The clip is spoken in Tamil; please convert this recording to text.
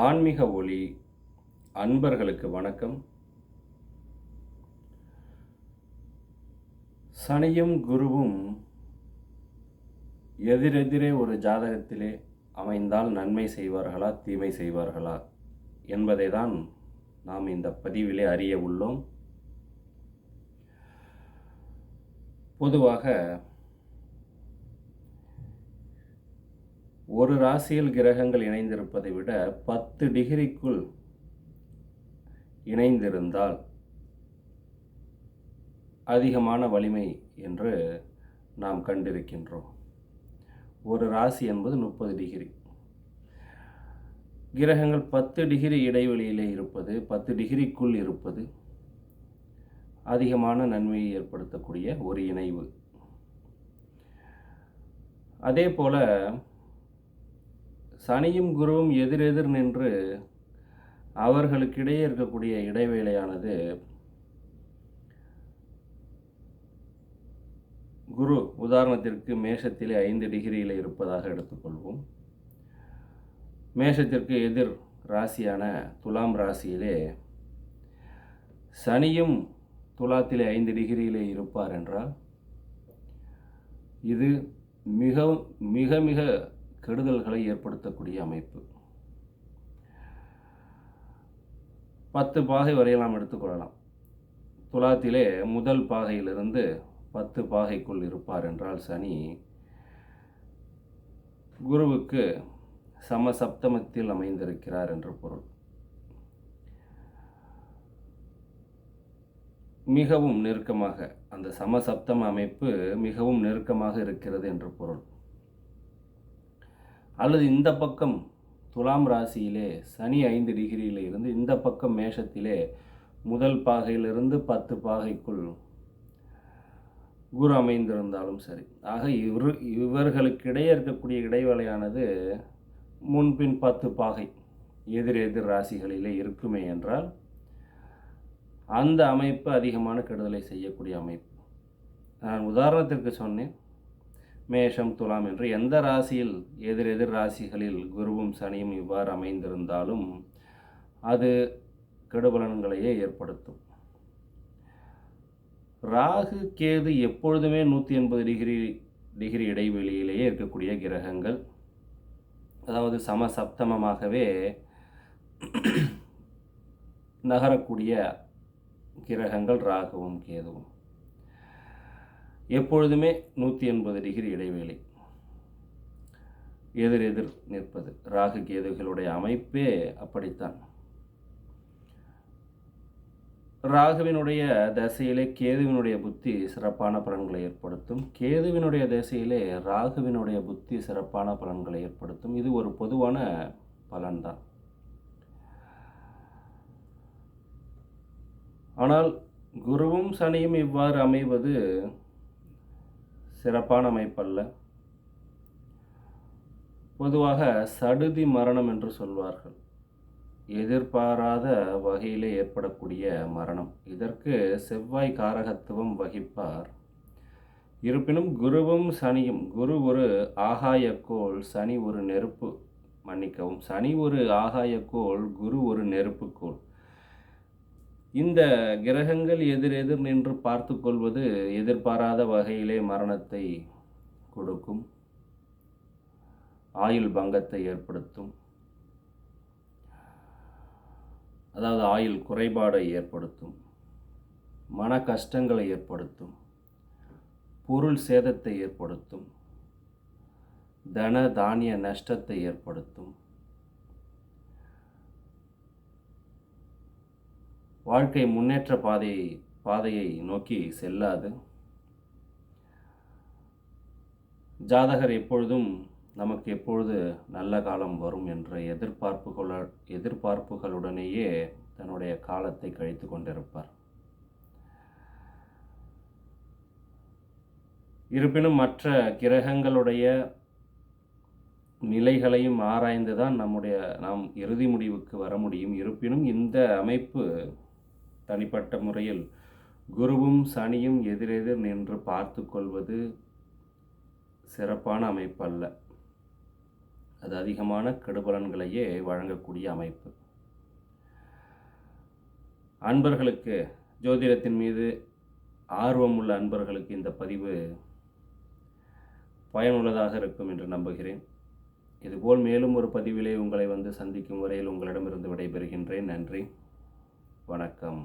ஆன்மீக ஒளி அன்பர்களுக்கு வணக்கம். சனியும் குருவும் எதிரெதிரே ஒரு ஜாதகத்திலே அமைந்தால் நன்மை செய்வார்களா தீமை செய்வார்களா என்பதை தான் நாம் இந்த பதிவிலே அறிய உள்ளோம். பொதுவாக ஒரு ராசியில் கிரகங்கள் இணைந்திருப்பதை விட பத்து டிகிரிக்குள் இணைந்திருந்தால் அதிகமான வலிமை என்று நாம் கண்டிருக்கின்றோம். ஒரு ராசி என்பது முப்பது டிகிரி. கிரகங்கள் பத்து டிகிரி இடைவெளியிலே இருப்பது பத்து டிகிரிக்குள் இருப்பது அதிகமான நன்மையை ஏற்படுத்தக்கூடிய ஒரு இணைவு. அதே போல் சனியும் குருவும் எதிரெதிர் நின்று அவர்களுக்கிடையே இருக்கக்கூடிய இடைவேளையானது குரு. உதாரணத்திற்கு மேஷத்திலே ஐந்து டிகிரியில் இருப்பதாக எடுத்துக்கொள்வோம். மேஷத்திற்கு எதிர் ராசியான துலாம் ராசியிலே சனியும் துலாத்திலே ஐந்து டிகிரியிலே இருப்பார் என்றால் இது மிக மிக மிக கெடுதல்களை ஏற்படுத்தக்கூடிய அமைப்பு. பத்து பாகை வரையில் நாம் எடுத்துக்கொள்ளலாம். துலாத்திலே முதல் பாகையிலிருந்து பத்து பாகைக்குள் இருப்பார் என்றால் சனி குருவுக்கு சமசப்தமத்தில் அமைந்திருக்கிறார் என்று பொருள். மிகவும் நெருக்கமாக அந்த சமசப்தம அமைப்பு மிகவும் நெருக்கமாக இருக்கிறது என்று பொருள். அல்லது இந்த பக்கம் துலாம் ராசியிலே சனி ஐந்து டிகிரியில் இருந்து இந்த பக்கம் மேஷத்திலே முதல் பாகையிலிருந்து பத்து பாகைக்குள் குரு அமைந்திருந்தாலும் சரி. ஆக இவர் இவர்களுக்கிடையே இருக்கக்கூடிய இடைவேளையானது முன்பின் பத்து பாகை எதிர் எதிர் ராசிகளிலே இருக்குமே என்றால் அந்த அமைப்பு அதிகமான கெடுதலை செய்யக்கூடிய அமைப்பு. நான் உதாரணத்திற்கு சொன்னேன். மேஷம் துலாம் என்று எந்த ராசியில் எதிர் எதிர் ராசிகளில் குருவும் சனியும் இவ்வாறு அமைந்திருந்தாலும் அது கெடுபலன்களையே ஏற்படுத்தும். ராகு கேது எப்பொழுதுமே நூற்றி எண்பது டிகிரி டிகிரி இடைவெளியிலேயே இருக்கக்கூடிய கிரகங்கள். அதாவது சமசப்தமமாகவே நகரக்கூடிய கிரகங்கள் ராகுவும் கேதுவும். எப்பொழுதுமே நூற்றி எண்பது டிகிரி இடைவேளை. எதிர் எதிர் நிற்பது. ராகு கேதுகளுடைய அமைப்பே அப்படித்தான். ராகுவினுடைய தசையிலே கேதுவினுடைய புத்தி சிறப்பான பலன்களை ஏற்படுத்தும். கேதுவினுடைய தசையிலே ராகுவினுடைய புத்தி சிறப்பான பலன்களை ஏற்படுத்தும். இது ஒரு பொதுவான பலன்தான். ஆனால் குருவும் சனியும் இவ்வாறு அமைவது சிறப்பான அமைப்பல்ல. பொதுவாக சடுதி மரணம் என்று சொல்வார்கள். எதிர்பாராத வகையிலே ஏற்படக்கூடிய மரணம். இதற்கு செவ்வாய் காரகத்துவம் வகிப்பார். இருப்பினும் குருவும் சனியும் குரு ஒரு ஆகாயக்கோள் சனி ஒரு நெருப்பு மன்னிக்கவும் சனி ஒரு ஆகாயக்கோள் குரு ஒரு நெருப்புக்கோள். இந்த கிரகங்கள் எதிரெதிர் நின்று பார்த்து கொள்வது எதிர்பாராத வகையிலே மரணத்தை கொடுக்கும் ஆயுள் பங்கத்தை ஏற்படுத்தும். அதாவது ஆயுள் குறைபாடை ஏற்படுத்தும் மன கஷ்டங்களை ஏற்படுத்தும் பொருள் சேதத்தை ஏற்படுத்தும் தன தானிய நஷ்டத்தை ஏற்படுத்தும். வாழ்க்கை முன்னேற்ற பாதையை பாதையை நோக்கி செல்லாது. ஜாதகர் எப்பொழுதும் நமக்கு எப்பொழுது நல்ல காலம் வரும் என்ற எதிர்பார்ப்புகள எதிர்பார்ப்புகளுடனேயே தன்னுடைய காலத்தை கழித்து கொண்டிருப்பார். இருப்பினும் மற்ற கிரகங்களுடைய நிலைகளையும் ஆராய்ந்து தான் நம்முடைய நாம் இறுதி முடிவுக்கு வர முடியும். இருப்பினும் இந்த அமைப்பு தனிப்பட்ட முறையில் குருவும் சனியும் எதிரெதிர் நின்று பார்த்து கொள்வது சிறப்பான அமைப்பு அல்ல அது அதிகமான கெடுபலன்களையே வழங்கக்கூடிய அமைப்பு. அன்பர்களுக்கு ஜோதிடத்தின் மீது ஆர்வம் உள்ள அன்பர்களுக்கு இந்த பதிவு பயனுள்ளதாக இருக்கும் என்று நம்புகிறேன். இதுபோல் மேலும் ஒரு பதிவிலே உங்களை வந்து சந்திக்கும் வரையில் உங்களிடமிருந்து விடைபெறுகின்றேன். நன்றி. வணக்கம்.